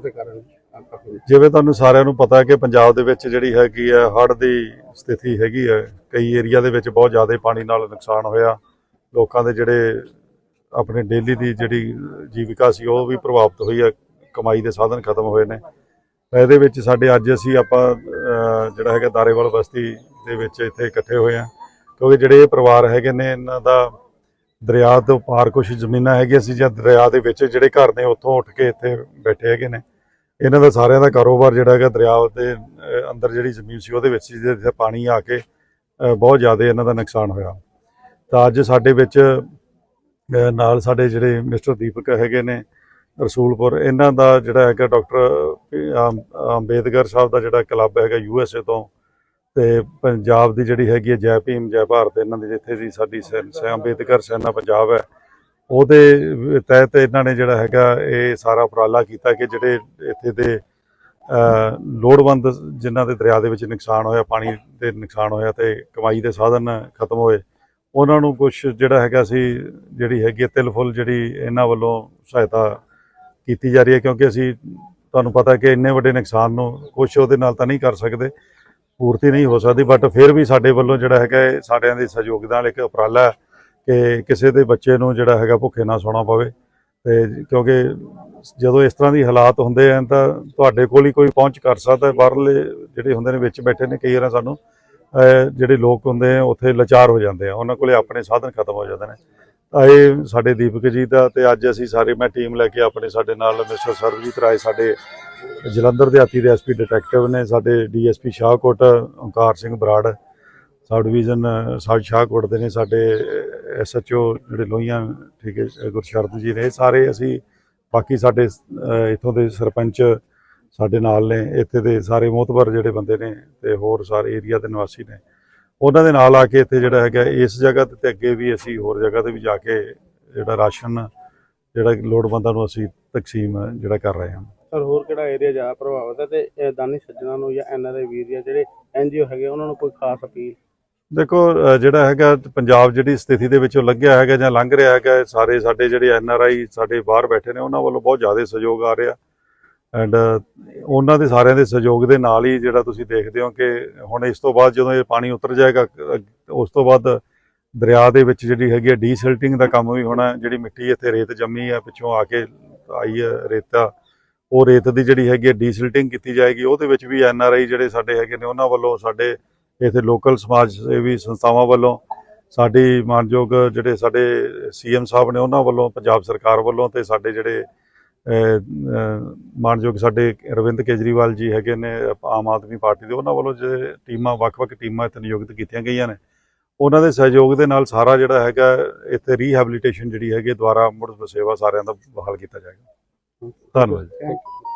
ਦੇ ਕਾਰਨ ਕਾਫੀ ਜਿਵੇਂ ਤੁਹਾਨੂੰ ਸਾਰਿਆਂ ਨੂੰ ਪਤਾ ਹੈ ਕਿ ਪੰਜਾਬ ਦੇ ਵਿੱਚ ਜਿਹੜੀ ਹੈਗੀ ਹੈ, ਹੜ੍ਹ ਦੀ ਸਥਿਤੀ ਹੈਗੀ ਹੈ, ਕਈ ਏਰੀਆ ਦੇ ਵਿੱਚ ਬਹੁਤ ਜ਼ਿਆਦਾ ਪਾਣੀ ਨਾਲ ਨੁਕਸਾਨ ਹੋਇਆ। ਲੋਕਾਂ ਦੇ ਜਿਹੜੇ ਆਪਣੇ ਡੇਲੀ ਦੀ ਜਿਹੜੀ ਜੀਵਿਕਾ ਸੀ, ਉਹ ਵੀ ਪ੍ਰਭਾਵਿਤ ਹੋਈ ਹੈ, ਕਮਾਈ ਦੇ ਸਾਧਨ ਖਤਮ ਹੋਏ ਨੇ। ਇਹਦੇ ਵਿੱਚ ਸਾਡੇ ਅੱਜ ਅਸੀਂ ਆਪਾਂ ਜਿਹੜਾ ਹੈਗਾ ਦਾਰੇਵਾਲ ਬਸਤੀ ਦੇ ਵਿੱਚ ਇੱਥੇ ਇਕੱਠੇ ਹੋਏ ਆ ਕਿਉਂਕਿ ਜਿਹੜੇ ਪਰਿਵਾਰ ਹੈਗੇ ਨੇ, ਇਹਨਾਂ ਦਾ ਦਰਿਆ ਤੋਂ ਪਾਰ ਕੁਝ ਜ਼ਮੀਨਾਂ ਹੈਗੀਆਂ ਸੀ ਜਾਂ ਦਰਿਆ ਦੇ ਵਿੱਚ ਜਿਹੜੇ ਘਰ ਨੇ, ਉੱਥੋਂ ਉੱਠ ਕੇ ਇੱਥੇ ਬੈਠੇ ਹੈਗੇ ਨੇ। ਇਹਨਾਂ ਦਾ ਸਾਰਿਆਂ ਦਾ ਕਾਰੋਬਾਰ ਜਿਹੜਾ ਹੈਗਾ ਦਰਿਆ ਦੇ ਅੰਦਰ ਜਿਹੜੀ ਜ਼ਮੀਨ ਸੀ ਉਹਦੇ ਵਿੱਚ ਸੀ ਜਿੱਥੇ ਪਾਣੀ ਆ ਕੇ ਬਹੁਤ ਜ਼ਿਆਦਾ ਇਹਨਾਂ ਦਾ ਨੁਕਸਾਨ ਹੋਇਆ। ਤਾਂ ਅੱਜ ਸਾਡੇ ਵਿੱਚ ਨਾਲ ਸਾਡੇ ਜਿਹੜੇ ਮਿਸਟਰ ਦੀਪਕ ਹੈਗੇ ਨੇ ਰਸੂਲਪੁਰ, ਇਹਨਾਂ ਦਾ ਜਿਹੜਾ ਹੈਗਾ ਡਾਕਟਰ ਅੰਬੇਦਕਰ ਸਾਹਿਬ ਦਾ ਜਿਹੜਾ ਕਲੱਬ ਹੈਗਾ ਯੂ ਐੱਸ ਏ ਤੋਂ, ਤੇ ਪੰਜਾਬ ਦੀ ਜਿਹੜੀ ਹੈਗੀ ਹੈ ਜੈ ਭੀਮ, ਜੈ ਭਾਰਤ, ਇਹਨਾਂ ਦੀ ਜਿੱਥੇ ਦੀ ਸਾਡੀ ਸੈਨ- ਅੰਬੇਦਕਰ ਸੈਨਾ ਪੰਜਾਬ ਹੈ ਉਹਦੇ ਤਹਿਤ ਇਹਨਾਂ ਨੇ ਜਿਹੜਾ ਹੈਗਾ ਇਹ ਸਾਰਾ ਉਪਰਾਲਾ ਕੀਤਾ ਕਿ ਜਿਹੜੇ ਇੱਥੇ ਦੇ ਲੋੜਵੰਦ ਜਿਨ੍ਹਾਂ ਦੇ ਦਰਿਆ ਦੇ ਵਿੱਚ ਨੁਕਸਾਨ ਹੋਇਆ, ਪਾਣੀ ਦੇ ਨੁਕਸਾਨ ਹੋਇਆ ਤੇ ਕਮਾਈ ਦੇ ਸਾਧਨ ਖਤਮ ਹੋਏ, ਉਹਨਾਂ ਨੂੰ ਕੁਝ ਜਿਹੜਾ ਹੈਗਾ ਸੀ, ਜਿਹੜੀ ਹੈਗੀ ਹੈ ਤਿਲ ਫੁੱਲ ਜਿਹੜੀ ਇਹਨਾਂ ਵੱਲੋਂ ਸਹਾਇਤਾ ਕੀਤੀ ਜਾ ਰਹੀ ਹੈ, ਕਿਉਂਕਿ ਅਸੀਂ ਤੁਹਾਨੂੰ ਪਤਾ ਕਿ ਇੰਨੇ ਵੱਡੇ ਨੁਕਸਾਨ ਨੂੰ ਕੁਝ ਉਹਦੇ ਨਾਲ ਤਾਂ ਨਹੀਂ ਕਰ ਸਕਦੇ, ਪੂਰਤੀ ਨਹੀਂ ਹੋ ਸਕਦੀ, ਬਟ ਫਿਰ ਵੀ ਸਾਡੇ ਵੱਲੋਂ ਜਿਹੜਾ ਹੈਗਾ ਇਹ ਸਾਰਿਆਂ ਦੇ ਸਹਿਯੋਗ ਨਾਲ ਇੱਕ ਉਪਰਾਲਾ ਕਿ ਕਿਸੇ ਦੇ ਬੱਚੇ ਨੂੰ ਜਿਹੜਾ ਹੈਗਾ ਭੁੱਖੇ ਨਾ ਸੌਣਾ ਪਵੇ ਤੇ ਕਿਉਂਕਿ ਜਦੋਂ ਇਸ ਤਰ੍ਹਾਂ ਦੀ ਹਾਲਾਤ ਹੁੰਦੇ ਹਨ ਤਾਂ ਤੁਹਾਡੇ ਕੋਲ ਹੀ ਕੋਈ ਪਹੁੰਚ ਕਰ ਸਕਦਾ ਬਾਹਰਲੇ ਜਿਹੜੇ ਹੁੰਦੇ ਨੇ ਵਿੱਚ ਬੈਠੇ ਨੇ ਕਈ ਵਾਰ ਸਾਨੂੰ ਜਿਹੜੇ ਲੋਕ ਹੁੰਦੇ ਆ ਉੱਥੇ ਲਾਚਾਰ ਹੋ ਜਾਂਦੇ ਆ। ਉਹਨਾਂ ਕੋਲੇ ਆਪਣੇ ਸਾਧਨ ਖਤਮ ਹੋ ਜਾਂਦੇ ਨੇ। ਤਾਂ ਇਹ ਸਾਡੇ ਦੀਪਕ ਜੀ ਦਾ ਤੇ ਅੱਜ ਅਸੀਂ ਸਾਰੇ ਮੈਂ ਟੀਮ ਲੈ ਕੇ ਆਪਣੇ ਸਾਡੇ ਨਾਲ ਮਿਸਟਰ ਸਰਬਜੀਤ ਰਾਏ ਸਾਡੇ ਜਲੰਧਰ ਦੇ ਹਾਤੀ ਦੇ ਐਸਪੀ ਡਿਟੈਕਟਿਵ ਨੇ, ਸਾਡੇ DSP Shahkot, Onkar Singh Brar, sub division ਸਾਡ ਸ਼ਾਹਕੋਟ ਦੇ ਨੇ ਸਾਡੇ ਐਸਐਚਓ ਜਿਹੜੇ ਲੋਹੀਆਂ ਠੀਕ ਹੈ ਗੁਰਸ਼ਰਦ ਜੀ ਨੇ ਇਹ ਸਾਰੇ ਅਸੀਂ ਬਾਕੀ ਸਾਡੇ ਅਹ, ਇੱਥੋਂ ਦੇ ਸਰਪੰਚ ਸਾਡੇ ਨਾਲ ਨੇ ਇੱਥੇ ਦੇ ਸਾਰੇ ਮੋਤਬਰ ਜਿਹੜੇ ਬੰਦੇ ਨੇ ਤੇ ਹੋਰ ਸਾਰੇ ਏਰੀਆ ਦੇ ਨਿਵਾਸੀ ਨੇ ਉਹਨਾਂ ਦੇ ਨਾਲ ਆ ਕੇ ਇੱਥੇ ਜਿਹੜਾ ਹੈਗਾ ਇਸ ਜਗ੍ਹਾ ਤੇ ਤੇ ਅੱਗੇ ਵੀ ਅਸੀਂ ਹੋਰ ਜਗ੍ਹਾ ਤੇ ਵੀ ਜਾ ਕੇ ਜਿਹੜਾ ਰਾਸ਼ਨ ਜਿਹੜਾ ਲੋੜਵੰਦਾਂ ਨੂੰ ਅਸੀਂ ਤਕਸੀਮ ਜਿਹੜਾ ਕਰ ਰਹੇ ਹਾਂ। ਸਰ ਹੋਰ ਕਿਹੜਾ ਏਰੀਆ ਜ਼ਿਆਦਾ ਪ੍ਰਭਾਵਿਤ ਹੈ? ਤੇ ਦਾਨੀ ਸੱਜਣਾ ਨੂੰ ਜਾਂ ਐਨਆਰਆਈ ਵੀਰ ਜਾਂ ਜਿਹੜੇ ਐਨਜੀਓ ਹੈਗੇ ਉਹਨਾਂ ਨੂੰ ਕੋਈ ਖਾਸ ਅਪੀਲ? ਦੇਖੋ ਜਿਹੜਾ ਹੈਗਾ ਪੰਜਾਬ ਜਿਹੜੀ ਸਥਿਤੀ ਦੇ ਵਿੱਚੋਂ ਲੰਘਿਆ ਹੈਗਾ ਜਾਂ ਲੰਘ ਰਿਹਾ ਹੈਗਾ ਸਾਰੇ ਸਾਡੇ ਜਿਹੜੇ ਐਨ ਆਰ ਆਈ ਸਾਡੇ ਬਾਹਰ ਬੈਠੇ ਨੇ, ਉਹਨਾਂ ਵੱਲੋਂ ਬਹੁਤ ਜ਼ਿਆਦਾ ਸਹਿਯੋਗ ਆ ਰਿਹਾ। ਐਂਡ ਉਹਨਾਂ ਦੇ ਸਾਰਿਆਂ ਦੇ ਸਹਿਯੋਗ ਦੇ ਨਾਲ ਹੀ ਜਿਹੜਾ ਤੁਸੀਂ ਦੇਖਦੇ ਹੋ ਕਿ ਹੁਣ ਇਸ ਤੋਂ ਬਾਅਦ ਜਦੋਂ ਇਹ ਪਾਣੀ ਉਤਰ ਜਾਏਗਾ ਉਸ ਤੋਂ ਬਾਅਦ ਦਰਿਆ ਦੇ ਵਿੱਚ ਜਿਹੜੀ ਹੈਗੀ ਹੈ ਡੀਸਿਲਟਿੰਗ ਦਾ ਕੰਮ ਵੀ ਹੋਣਾ, ਜਿਹੜੀ ਮਿੱਟੀ ਇੱਥੇ ਰੇਤ ਜੰਮੀ ਆ, ਪਿੱਛੋਂ ਆ ਕੇ ਆਈ ਹੈ ਰੇਤਾ, ਉਹ ਰੇਤ ਦੀ ਜਿਹੜੀ ਹੈਗੀ ਹੈ ਡੀਸਿਲਟਿੰਗ ਕੀਤੀ ਜਾਏਗੀ, ਉਹਦੇ ਵਿੱਚ ਵੀ ਐਨ ਆਰ ਆਈ ਜਿਹੜੇ ਸਾਡੇ ਹੈਗੇ ਨੇ, ਉਹਨਾਂ ਵੱਲੋਂ ਸਾਡੇ ਇੱਥੇ ਲੋਕਲ ਸਮਾਜ ਸੇਵੀ ਸੰਸਥਾਵਾਂ ਵੱਲੋਂ ਸਾਡੀ ਮਾਨਯੋਗ ਜਿਹੜੇ ਸਾਡੇ ਸੀਐਮ ਸਾਹਿਬ ਨੇ ਉਹਨਾਂ ਵੱਲੋਂ, ਪੰਜਾਬ ਸਰਕਾਰ ਵੱਲੋਂ ਤੇ ਸਾਡੇ ਜਿਹੜੇ ਮਾਨਯੋਗ ਸਾਡੇ ਅਰਵਿੰਦ ਕੇਜਰੀਵਾਲ ਜੀ ਹੈਗੇ ਨੇ ਆਮ ਆਦਮੀ ਪਾਰਟੀ ਦੇ, ਉਹਨਾਂ ਵੱਲੋਂ ਜਿਹੜੇ ਟੀਮਾਂ, ਵੱਖ-ਵੱਖ ਟੀਮਾਂ ਇੱਥੇ ਨਿਯੁਕਤ ਕੀਤੀਆਂ ਗਈਆਂ ਨੇ। ਉਹਨਾਂ ਦੇ ਸਹਿਯੋਗ ਦੇ ਨਾਲ ਸਾਰਾ ਜਿਹੜਾ ਹੈਗਾ, ਇੱਥੇ ਰੀਹੈਬਿਲਿਟੇਸ਼ਨ ਜਿਹੜੀ ਹੈਗੀ ਦੁਆਰਾ ਮੁੜ ਸੇਵਾ ਸਾਰਿਆਂ ਦਾ ਬਹਾਲ ਕੀਤਾ ਜਾਏਗਾ। ਧੰਨਵਾਦ Thank.